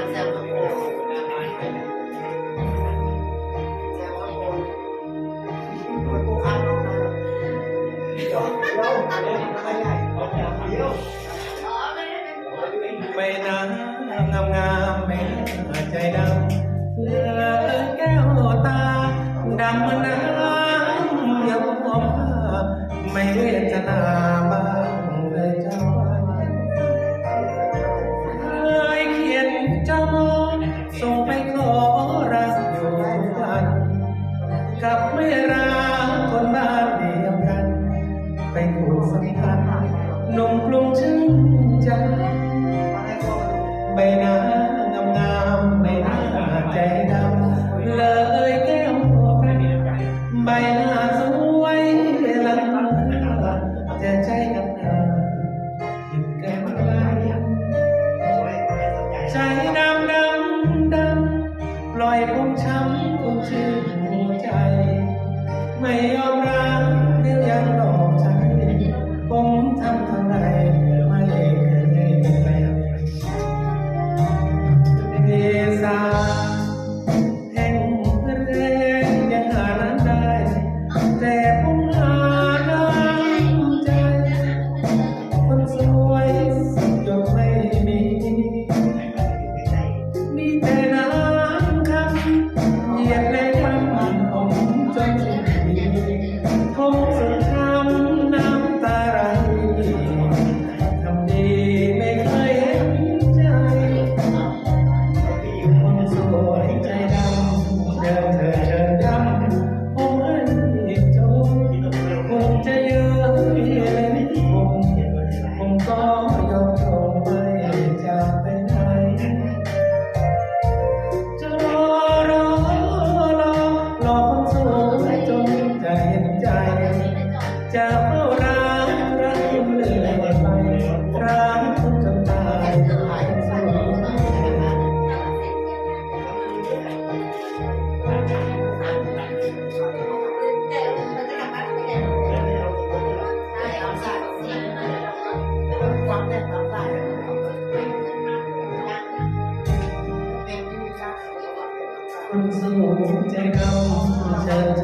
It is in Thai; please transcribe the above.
มแซมทั้งโคแซมทั้งโคมันกูค้างลงมาเดี๋ยวเดี๋ยวเดี๋ยวใครใหญ่เดี๋ยวไม่นางามงามไม่ใจดำเหลือแก้วตาดำน้ำยอมภาไม่เวทนา กับไม่รักคนบ้านเดียวกัน ไปผูกสัมพันธ์นมกรุงชื่นใจใบหน้างามงามใบหน้าใจดำเลยแก้วใบหน้าสวยเลังจะใจกับเธอคิดกันไกลใจดำดำดำปล่อยผมช้ำผมชื่น ค่าคนสูงใจเขาเชิญเชิญเชิญย้ำ